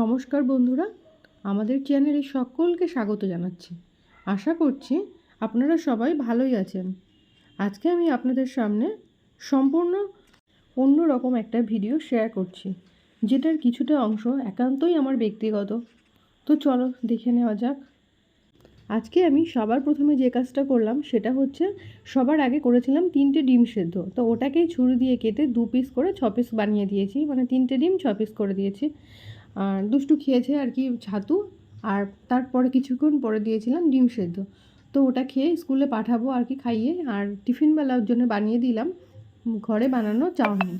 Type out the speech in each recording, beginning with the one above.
নমস্কার বন্ধুরা, আমাদের চ্যানেলে সকলকে স্বাগত জানাচ্ছি। আশা করছি আপনারা সবাই ভালোই আছেন। আজকে আমি আপনাদের সামনে সম্পূর্ণ অন্য রকম একটা ভিডিও শেয়ার করছি, যেটার কিছুটা অংশ একান্তই আমার ব্যক্তিগত। তো চলো দেখে নেওয়া যাক। আজকে আমি সবার প্রথমে যে কাজটা করলাম, সেটা হচ্ছে সবার আগে করেছিলাম তিনটে ডিম সেদ্ধ। তো ওটাকেই ছুরি দিয়ে কেটে দু পিস করে ছ পিস বানিয়ে দিয়েছি মানে তিনটে ডিম ছ পিস করে দিয়েছি। দুষ্টু খেয়েছে আর কি ছাতু, আর তারপরে কিছুক্ষণ পরে দিয়েছিলাম ডিম সেদ্ধ। তো ওটা খেয়ে স্কুলে পাঠাবো আর কি খাইয়ে, আর টিফিনবেলার জন্য বানিয়ে দিলাম, ঘরে বানানো চাউমিন।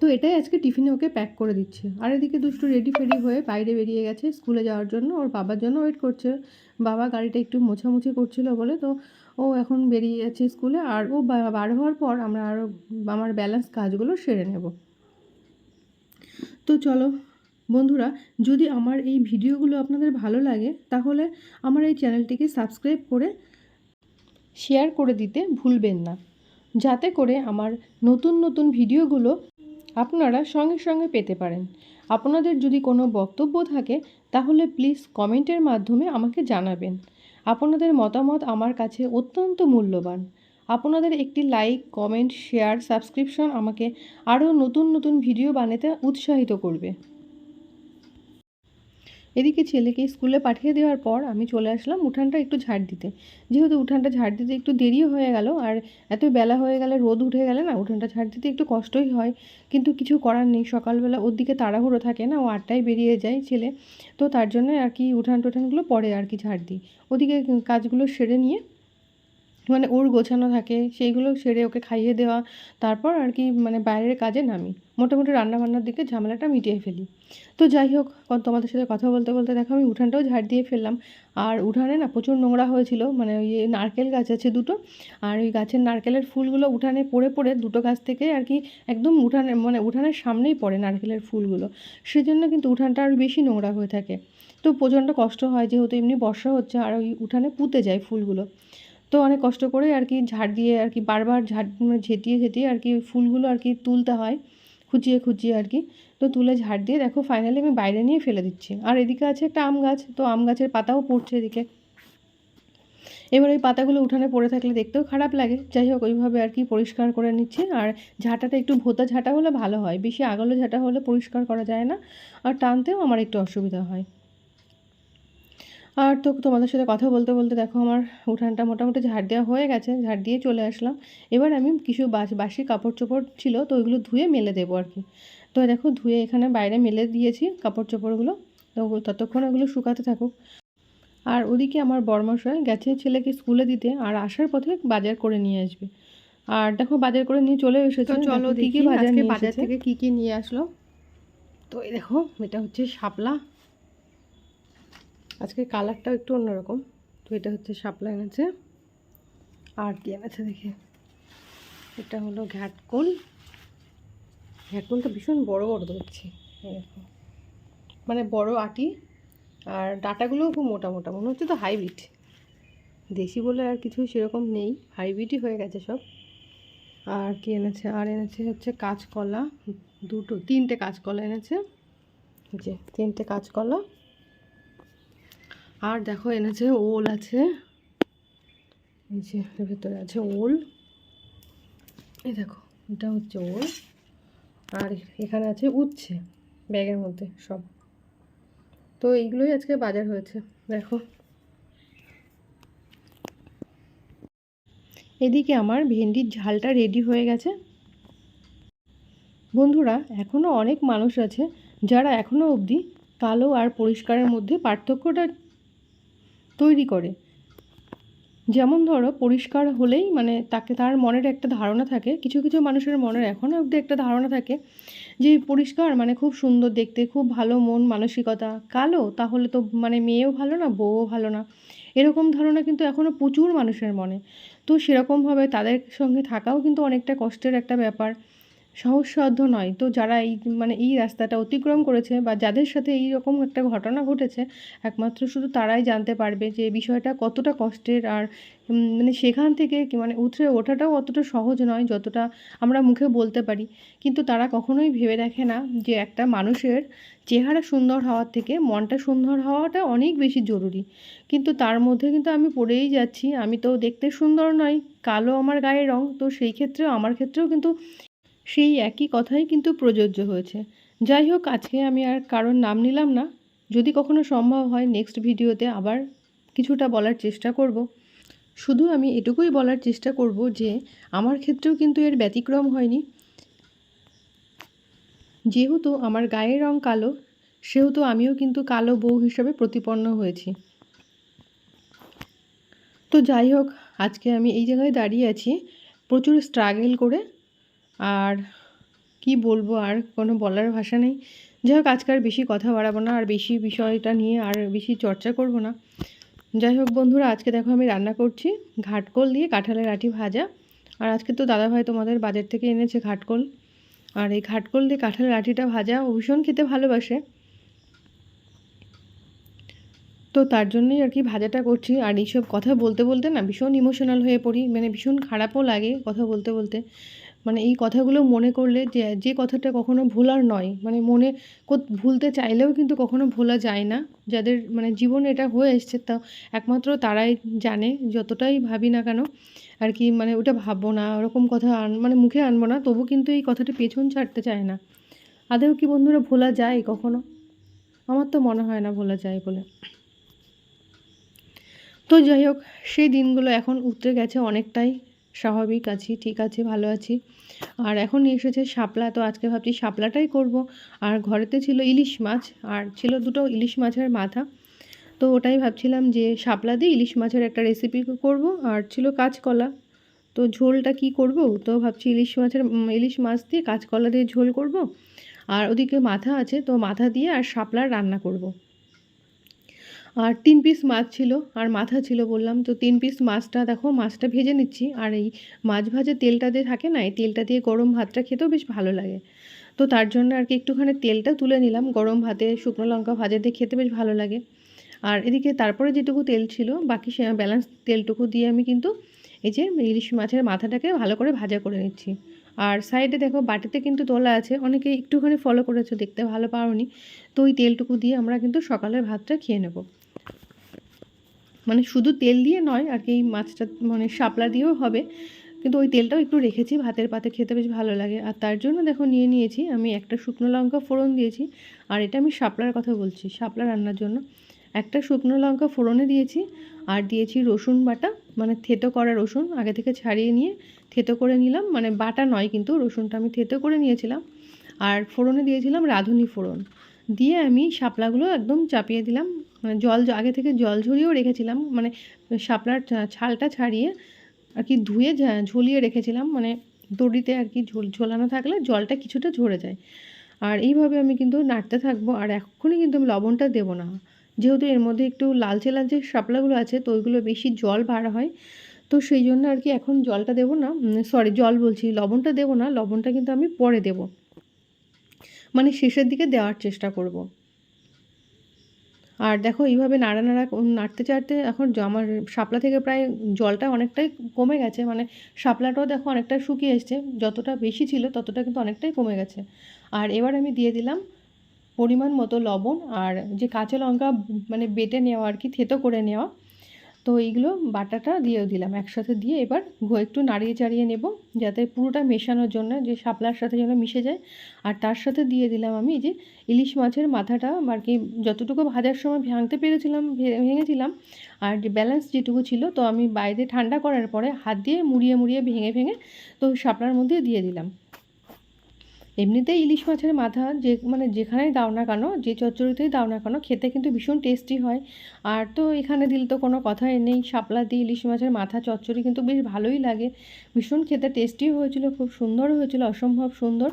তো এটাই আজকে টিফিনে ওকে প্যাক করে দিচ্ছে। আর এদিকে দুষ্টু রেডি ফেডি হয়ে বাইরে বেরিয়ে গেছে স্কুলে যাওয়ার জন্য, ওর বাবার জন্য ওয়েট করছে। বাবা গাড়িটা একটু মোছামুছি করছিল বলে তো ও এখন বেরিয়ে যাচ্ছে স্কুলে, আর ও বার হওয়ার পর আমরা আরও আমার ব্যালেন্স কাজগুলো সেরে নেব। তো চলো, বন্ধুরা, যদি আমার এই ভিডিওগুলো আপনাদের ভালো লাগে, তাহলে আমার এই চ্যানেলটিকে সাবস্ক্রাইব করে শেয়ার করে দিতে ভুলবেন না। যাতে করে আমার নতুন নতুন ভিডিওগুলো আপনারা সঙ্গে সঙ্গে পেতে পারেন। আপনাদের যদি কোনো বক্তব্য থাকে, তাহলে প্লিজ কমেন্টের মাধ্যমে আমাকে জানাবেন। আপনাদের মতামত আমার কাছে অত্যন্ত মূল্যবান। আপনাদের একটি লাইক কমেন্ট শেয়ার সাবস্ক্রিপশন আমাকে আরও নতুন নতুন ভিডিও বানাতে উৎসাহিত করবে। এদিকে ছেলেকে স্কুলে পাঠিয়ে দেওয়ার পর আমি চলে আসলাম উঠানটা একটু ঝাড় দিতে। যেহেতু উঠানটা ঝাড় দিতে একটু দেরিও হয়ে গেল আর এত বেলা হয়ে গেলে রোদ উঠে গেলে না উঠানটা ঝাড় দিতে একটু কষ্টই হয়। কিন্তু কিছু করার নেই, সকালবেলা ওর দিকে তাড়াহুড়ো থাকে না, ও আটটায় বেরিয়ে যায় ছেলে। তো তার জন্য আর কি উঠান টুঠানগুলো পরে আর কি ঝাড় দিই। ওদিকে কাজগুলো সেরে নিয়ে মানে ওর গোছানো থাকে, সেইগুলো সেরে ওকে খাইয়ে দেওয়া, তারপর আর কি মানে বাইরের কাজে নামি। মোটামুটি রান্নাবান্নার দিকে ঝামেলাটা মিটিয়ে ফেলি। তো যাই হোক তোমাদের সাথে কথা বলতে বলতে দেখো আমি উঠানটাও ঝাড় দিয়ে ফেললাম। আর উঠানে না প্রচুর নোংরা হয়েছিল মানে ওই নারকেল গাছ আছে দুটো, আর ওই গাছের নারকেলের ফুলগুলো উঠানে পড়ে পড়ে দুটো গাছ থেকে আর কি একদম উঠানে মানে উঠানের সামনেই পড়ে নারকেলের ফুলগুলো। সেজন্য কিন্তু উঠানটা আরও বেশি নোংরা হয়ে থাকে। তো প্রচণ্ড কষ্ট হয়, যেহেতু এমনি বর্ষা হচ্ছে, আর ওই উঠানে পুঁতে যায় ফুলগুলো। তো অনেক কষ্ট করে আর কি ঝাড় দিয়ে আর কি বারবার ঝাড় মানে ঝেঁটিয়ে ঝেঁটিয়ে আর কি ফুলগুলো আর কি তুলতে হয়, খুঁচিয়ে খুঁচিয়ে আর কি। তো তুলে ঝাড় দিয়ে দেখো ফাইনালি আমি বাইরে নিয়ে ফেলে দিচ্ছি। আর এদিকে আছে একটা আম গাছ, তো আম গাছের পাতাও পড়ছে এদিকে। এবার ওই পাতাগুলো উঠানে পড়ে থাকলে দেখতেও খারাপ লাগে। যাই হোক, ওইভাবে আর কি পরিষ্কার করে নিচ্ছি। আর ঝাঁটাটা একটু ভোতা ঝাঁটা হলে ভালো হয়, বেশি আগালো ঝাঁটা হলে পরিষ্কার করা যায় না। আর টানতেও আমার একটু অসুবিধা হয়। আর তো তোমাদের সাথে কথা বলতে বলতে দেখো আমার উঠানটা মোটামুটি ঝাড় দেওয়া হয়ে গেছে ঝাড় দিয়ে চলে আসলাম। এবার আমি কিছু বাস বাসি কাপড় চোপড় ছিল তো ওইগুলো ধুয়ে মেলে দেবো আর কি। তো দেখো ধুয়ে এখানে বাইরে মেলে দিয়েছি কাপড় চোপড়গুলো তো ততক্ষণ ওগুলো শুকাতে থাকুক। আর ওদিকে আমার বরমশাই গেছে ছেলেকে স্কুলে দিতে আর আসার পথে বাজার করে নিয়ে আসবে। আর দেখো বাজার করে নিয়ে চলে এসেছে চলো বাজার বাজার থেকে কি কি নিয়ে আসলো। তো এই দেখো এটা হচ্ছে শাপলা। আজকে কালারটাও একটু অন্যরকম। তো এটা হচ্ছে শাপলা এনেছে আর কি এনেছে দেখে। এটা হলো ঘ্যাটকোল। ঘ্যাটকোলটা ভীষণ বড় বড় দেখছি। দেখো। মানে বড় আটি আর ডাটাগুলোও খুব মোটা মোটা। মনে হচ্ছে তো হাইব্রিড। দেশি বলে আর কিছু সেরকম নেই। হাইব্রিডই হয়ে গেছে সব। আর কি এনেছে? আর এনেছে হচ্ছে কাঁচকলা। দুটো, তিনটে কাঁচকলা এনেছে। যে তিনটে কাঁচকলা। আর দেখো এনেছে ওল আছে। এই যে ভেতরে আছে ওল। এই দেখো, এটা হচ্ছে ওল। আর এখানে আছে উচ্ছে, ব্যাগের মধ্যে সব। তো এইগুলোই আজকে বাজার হয়েছে, দেখো। এদিকে আমার ভেন্ডির ঝালটা রেডি হয়ে গেছে। বন্ধুরা এখনও অনেক মানুষ আছে যারা এখনও অবধি কালো আর পরিষ্কারের মধ্যে পার্থক্যটা তৈরি করে। যেমন ধরো পরিষ্কার হলেই মানে তাকে তার মনের একটা ধারণা থাকে, কিছু কিছু মানুষের মনের এখনও অবধি একটা ধারণা থাকে যে পরিষ্কার মানে খুব সুন্দর দেখতে, খুব ভালো মন, মানসিকতা, কালো তাহলে তো মানে মেয়েও ভালো না, বউও ভালো না। এরকম ধারণা কিন্তু এখনও প্রচুর মানুষের মনে। তো সেরকমভাবে তাদের সঙ্গে থাকাও কিন্তু অনেকটা কষ্টের একটা ব্যাপার। সহজসাধ্য নয়। তো যারা এই মানে এই রাস্তাটা অতিক্রম করেছে বা যাদের সাথে এই রকম একটা ঘটনা ঘটেছে, একমাত্র শুধু তারাই জানতে পারবে যে বিষয়টা কতটা কষ্টের আর মানে সেখান থেকে মানে উঠে ওঠাটাও অতটা সহজ নয় যতটা আমরা মুখে বলতে পারি। কিন্তু তারা কখনোই ভেবে দেখে না যে একটা মানুষের চেহারা সুন্দর হওয়ার থেকে মনটা সুন্দর হওয়াটা অনেক বেশি জরুরি। কিন্তু তার মধ্যে কিন্তু আমি পড়েই যাচ্ছি। আমি তো দেখতে সুন্দর নয় কালো আমার গায়ের রং। তো সেই ক্ষেত্রেও, আমার ক্ষেত্রেও কিন্তু সেই একই কথাই কিন্তু প্রযোজ্য হয়েছে। যাই হোক, আজকে আমি আর কারোর নাম নিলাম না। যদি কখনো সম্ভব হয় নেক্সট ভিডিওতে আবার কিছুটা বলার চেষ্টা করব। শুধু আমি এটুকুই বলার চেষ্টা করব যে, আমার ক্ষেত্রেও কিন্তু এর ব্যতিক্রম হয়নি। যেহেতু আমার গায়ের রং কালো, সেহেতু আমিও কিন্তু কালো বউ হিসাবে প্রতিপন্ন হয়েছি। তো যাই হোক, আজকে আমি এই জায়গায় দাঁড়িয়ে আছি। প্রচুর স্ট্রাগল করে আর কি বলব, আর কোনো বলার ভাষা নেই। যাই হোক, আজকে আর বেশি কথা বাড়াবো না, আর বেশি বিষয়টা নিয়ে আর বেশি চর্চা করব না। যাই হোক বন্ধুরা, আজকে দেখো আমি রান্না করছি ঘাটকোল দিয়ে কাঁঠালের আটি ভাজা। আর আজকে তো দাদাভাই তোমাদের বাজার থেকে এনেছে ঘাটকোল। আর এই ঘাটকোল দিয়ে কাঁঠালের আটিটা ভাজা ভীষণ খেতে ভালোবাসে। তো তার জন্যই আর কি ভাজাটা করছি। আর এইসব কথা বলতে বলতে না, ভীষণ ইমোশনাল হয়ে পড়ি মানে ভীষণ খারাপও লাগে কথা বলতে বলতে। মানে এই কথাগুলো মনে করলে যে যে কথাটা কখনো ভোলার নয়। মানে মনে ভুলতে চাইলেও কিন্তু কখনো ভোলা যায় না। যাদের মানে জীবনে এটা হয়ে এসছে তা, একমাত্র তারাই জানে যতটাই ভাবি না কেন। আর কি মানে ওটা ভাববো না, ওরকম কথা আন মানে মুখে আনব না, তবু কিন্তু এই কথাটা পেছন ছাড়তে চায় না। আদেও কি বন্ধুরা ভোলা যায় কখনো? আমার তো মনে হয় না ভোলা যায় বলে। তো যাই হোক, সেই দিনগুলো এখন উতরে গেছে অনেকটাই। স্বাভাবিক আছি, ঠিক আছে, ভালো আছি। আর এখন এসেছে শাপলা, তো আজকে ভাবছি শাপলাটাই করব। আর ঘরেতে ছিল ইলিশ মাছ, আর ছিল দুটো ইলিশ মাছের মাথা। তো ওটাই ভাবছিলাম যে শাপলা দিয়ে ইলিশ মাছের একটা রেসিপি করব, আর ছিল কাঁচকলা। তো ঝোলটা কি করব? তো ভাবছি ইলিশ মাছের ইলিশ মাছ দিয়ে কাঁচকলা দিয়ে ঝোল করব। আর ওদিকে মাথা আছে, তো মাথা দিয়ে আর শাপলার রান্না করব। আর তিন পিস মাছ ছিল, আর মাথা ছিল বললাম। তো তিন পিস মাছটা দেখো, মাছটা ভেজে নিচ্ছি। আর এই মাছ ভাজা তেলটা দিয়ে থাকে না, এই তেলটা দিয়ে গরম ভাতটা খেতেও বেশ ভালো লাগে। তো তার জন্য আর কি একটুখানি তেলটা তুলে নিলাম। গরম ভাতে শুকনো লঙ্কা ভাজা দিয়ে খেতে বেশ ভালো লাগে। আর এদিকে তারপরে যেটুকু তেল ছিল, বাকি সে ব্যালেন্স তেলটুকু দিয়ে আমি কিন্তু এই যে ইলিশ মাছের মাথাটাকে ভালো করে ভাজা করে নিচ্ছি। আর সাইডে দেখো বাটিতে কিন্তু তোলা আছে, অনেকে একটুখানি ফলো করেছ, দেখতে ভালো পাওনি। তো ওই তেলটুকু দিয়ে আমরা কিন্তু সকালের ভাতটা খেয়ে নেব। মানে শুধু তেল দিয়ে নয়, আর কি এই মাছটা মানে শাপলা দিয়েও হবে। কিন্তু ওই তেলটাও একটু রেখেছি, ভাতের পাতে খেতে বেশ ভালো লাগে। আর তার জন্য দেখো নিয়ে নিয়েছি, আমি একটা শুকনো লঙ্কা ফোড়ন দিয়েছি। আর এটা আমি শাপলার কথা বলছি, শাপলা রান্নার জন্য। একটা শুকনো লঙ্কা ফোড়নে দিয়েছি, আর দিয়েছি রসুন বাটা মানে থেতো করা রসুন। আগে থেকে ছাড়িয়ে নিয়ে থেতো করে নিলাম মানে বাটা নয় কিন্তু, রসুনটা আমি থেতো করে নিয়েছিলাম। আর ফোড়নে দিয়েছিলাম রাঁধুনি ফোড়ন। দিয়ে আমি শাপলাগুলো একদম চাপিয়ে দিলাম। মানে জল আগে থেকে জল ঝরিয়েও রেখেছিলাম। মানে শাপলার ছালটা ছাড়িয়ে আর কি ধুয়ে ঝুলিয়ে রেখেছিলাম। মানে দড়িতে আর কি ঝোল, ঝোলানো থাকলে জলটা কিছুটা ঝরে যায়। আর এইভাবে আমি কিন্তু নাড়তে থাকব। আর এক্ষুনি কিন্তু আমি লবণটা দেবো না। যেহেতু এর মধ্যে একটু লালচে লালচে শাপলাগুলো আছে, তো ওইগুলো বেশি জল বার হয়। তো সেই জন্য আর কি এখন জলটা দেবো না। সরি জল বলছি, লবণটা দেবো না। লবণটা কিন্তু আমি পরে দেবো। মানে শেষের দিকে দেওয়ার চেষ্টা করব। আর দেখো, এইভাবে নাড়া নাড়া নাড়তে চাড়তে এখন আমার শাপলা থেকে প্রায় জলটা অনেকটাই কমে গেছে। মানে শাপলাটাও দেখো অনেকটা শুকিয়ে এসছে। যতটা বেশি ছিল ততটা কিন্তু অনেকটাই কমে গেছে। আর এবার আমি দিয়ে দিলাম পরিমাণ মতো লবণ আর যে কাঁচা লঙ্কা মানে বেটে নেওয়া আর কি, থেতো করে নেওয়া তো এইগুলো বাটাটা দিয়েও দিলাম। একসাথে দিয়ে এবার একটু নাড়িয়ে চাড়িয়ে নেব, যাতে পুরোটা মেশানোর জন্য যে শাপলার সাথে যেন মিশে যায়। আর তার সাথে দিয়ে দিলাম আমি যে ইলিশ মাছের মাথাটা, আর কি যতটুকু ভাজার সময় ভাঙতে পেরেছিলাম ভেঙেছিলাম, আর যে ব্যালেন্স যেটুকু ছিল, তো আমি বাইরে ঠান্ডা করার পরে হাত দিয়ে মুড়িয়ে মুড়িয়ে ভেঙে ভেঙে তো শাপলার মধ্যে দিয়ে দিলাম। এমনিতেই ইলিশ মাছের মাথা যে মানে যেখানেই দাও না কেন, যে চচ্চড়িতেই দাও না কেন, খেতে কিন্তু ভীষণ টেস্টি হয়। আর তো এখানে দিলে তো কোনো কথাই নেই, শাপলা দিয়ে ইলিশ মাছের মাথা, চচ্চড়ি কিন্তু বেশ ভালোই লাগে। ভীষণ খেতে টেস্টিও হয়েছিল, খুব সুন্দর হয়েছিল, অসম্ভব সুন্দর।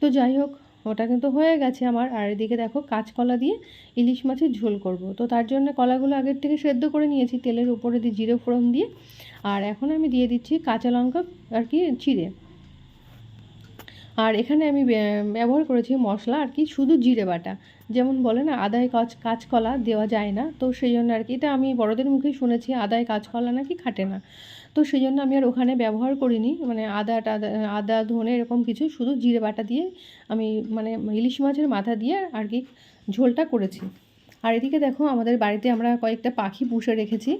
তো যাই হোক, ওটা কিন্তু হয়ে গেছে আমার। আর এদিকে দেখো, কাঁচকলা দিয়ে ইলিশ মাছের ঝোল করব। তো তার জন্য কলাগুলো আগের থেকে সেদ্ধ করে নিয়েছি, তেলের উপরে দিয়ে, জিরে ফোড়ন দিয়ে। আর এখন আমি দিয়ে দিচ্ছি কাঁচা লঙ্কা আর কি, চিড়ে। আর এখানে আমি ব্য- ব্যবহার করেছি মশলা আর কি, শুধু জিরে বাটা। যেমন বলে না, আদায় কাঁচ কাঁচকলা দেওয়া যায় না, তো সেই জন্য আর কি। এটা আমি বড়দের মুখেই শুনেছি, আদায় কাঁচকলা নাকি খাটে না। তো সেই জন্য আমি আর ওখানে ব্যবহার করিনি মানে আদা টাদা, আদা, ধনে এরকম কিছু, শুধু জিরে বাটা দিয়ে আমি মানে ইলিশ মাছের মাথা দিয়ে আর কি ঝোলটা করেছি। আর এদিকে দেখো, আমাদের বাড়িতে আমরা কয়েকটা পাখি পুষে রেখেছি।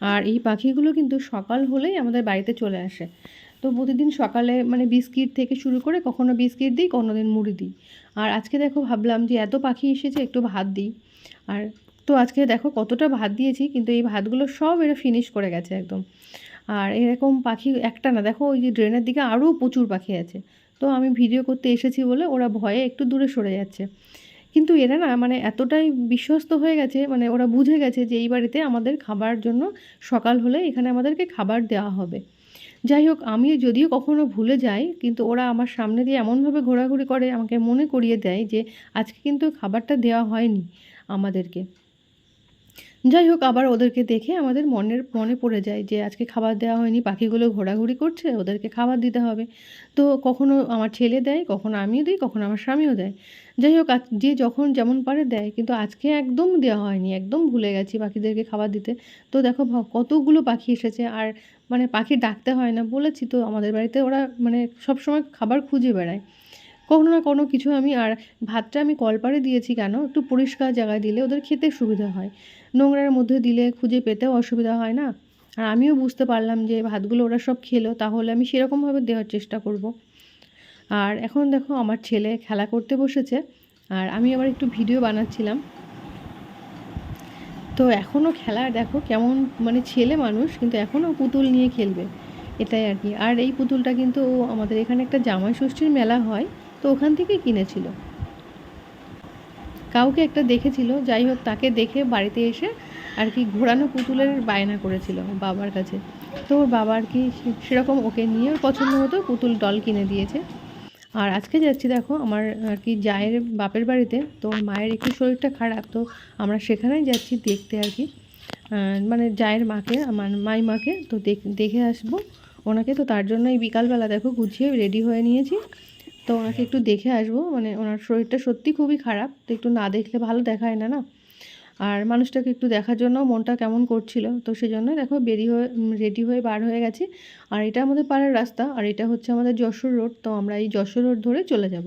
আর এই পাখিগুলো কিন্তু সকাল হলেই আমাদের বাড়িতে চলে আসে। তো প্রতিদিন সকালে মানে বিস্কিট থেকে শুরু করে কখনো বিস্কিট দিই কোনো দিন মুড়ি দিই। আর আজকে দেখো ভাবলাম যে এত পাখি এসেছে, একটু ভাত দিই। আর তো আজকে দেখো কতটা ভাত দিয়েছি, কিন্তু এই ভাতগুলো সব এরা ফিনিশ করে গেছে একদম। আর এরকম পাখি একটা না, দেখো ওই যে ড্রেনের দিকে আরও প্রচুর পাখি আছে। তো আমি ভিডিও করতে এসেছি বলে ওরা ভয়ে একটু দূরে সরে যাচ্ছে। কিন্তু এরা না মানে এতটাই বিশ্বস্ত হয়ে গেছে মানে ওরা বুঝে গেছে যে এই বাড়িতে আমাদের খাবার জন্য সকাল হলে এখানে আমাদেরকে খাবার দেওয়া হবে। যাই হোক আমি যদিও কখনো ভুলে যাই, কিন্তু ওরা আমার সামনে দিয়ে এমনভাবে ঘোরাঘুরি করে, আমাকে মনে করিয়ে দেয় যে, আজকে কিন্তু খাবারটা দেওয়া হয়নি আমাদেরকে। যাই হোক আবার ওদেরকে দেখে আমাদের মনের, মনে পড়ে যায় যে আজকে খাবার দেওয়া হয়নি পাখিগুলো ঘোরাঘুরি করছে, ওদেরকে খাবার দিতে হবে। তো কখনো আমার ছেলে দেয়, কখনো আমিও দিই, কখনো আমার স্বামীও দেয়। যাই হোক যে যখন যেমন পারে দেয়, কিন্তু আজকে একদম দেওয়া হয়নি, একদম ভুলে গেছি পাখিদেরকে খাবার দিতে। তো দেখো কতগুলো পাখি এসেছে, আর মানে পাখি ডাকতে হয় না বলেছি তো আমাদের বাড়িতে ওরা মানে সবসময় খাবার খুঁজে বেড়ায়। কোনো না কোনো কিছু আমি আর ভাতটা আমি কলপারে দিয়েছি কেন? একটু পরিষ্কার জায়গায় দিলে ওদের খেতে সুবিধা হয়। নোংরার মধ্যে দিলে খুঁজে পেতেও অসুবিধা হয় না? আর আমিও বুঝতে পারলাম যে ভাতগুলো ওরা সব খেলো, তাহলে আমি সেরকমভাবে দেওয়ার চেষ্টা করব। আর এখন দেখো আমার ছেলে খেলা করতে বসেছে, আর আমি আবার একটু ভিডিও বানাচ্ছিলাম। তো এখনও খেলা, দেখো কেমন মানে ছেলে মানুষ, কিন্তু এখনও পুতুল নিয়ে খেলবে, এটাই আর কি। আর এই পুতুলটা কিন্তু আমাদের এখানে একটা জামাই ষষ্ঠীর মেলা হয়। তো ওখান থেকে কিনেছিল। কাউকে একটা দেখেছিল, যাই হোক তাকে দেখে বাড়িতে এসে আর কি ঘোরানো পুতুলের বায়না করেছিল বাবার কাছে। তো ওর বাবা আর কি সেরকম ওকে নিয়ে পছন্দ মতো পুতুল ডল কিনে দিয়েছে। আর আজকে যাচ্ছি দেখো আমার আর কি জায়ের বাপের বাড়িতে, তো মায়ের একটু শরীরটা খারাপ, তো আমরা সেখানেই যাচ্ছি দেখতে আর কি। মানে জায়ের মাকে, আমার মাই মাকে, তো দেখ- আসব ওনাকে। তো তার জন্য এই বিকালবেলা দেখো গুছিয়ে রেডি হয়ে নিয়েছি। তো ওনাকে একটু দেখে আসব। মানে ওনার শরীরটা সত্যি খুবই খারাপ, তো একটু না দেখলে ভালো দেখায় না না? আর মানুষটাকে একটু দেখার জন্য মনটা কেমন করছিল, তো সেই জন্য দেখো বেরিয়ে হয়ে রেডি হয়ে বার হয়ে গেছি। আর এটা আমাদের পাড়ার রাস্তা, আর এটা হচ্ছে আমাদের যশোর রোড তো আমরা এই যশোর রোড ধরে চলে যাব।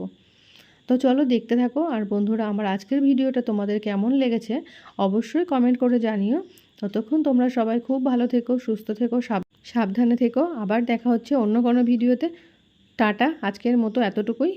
তো চলো দেখতে থাকো, আর বন্ধুরা, আমার আজকের ভিডিওটা তোমাদের কেমন লেগেছে অবশ্যই কমেন্ট করে জানিও। ততক্ষণ তোমরা সবাই খুব ভালো থেকো, সুস্থ থেকো, সাব- সাবধানে থেকো। আবার দেখা হচ্ছে অন্য কোনো ভিডিওতে। টাটা আজকের মতো এতটুকুই।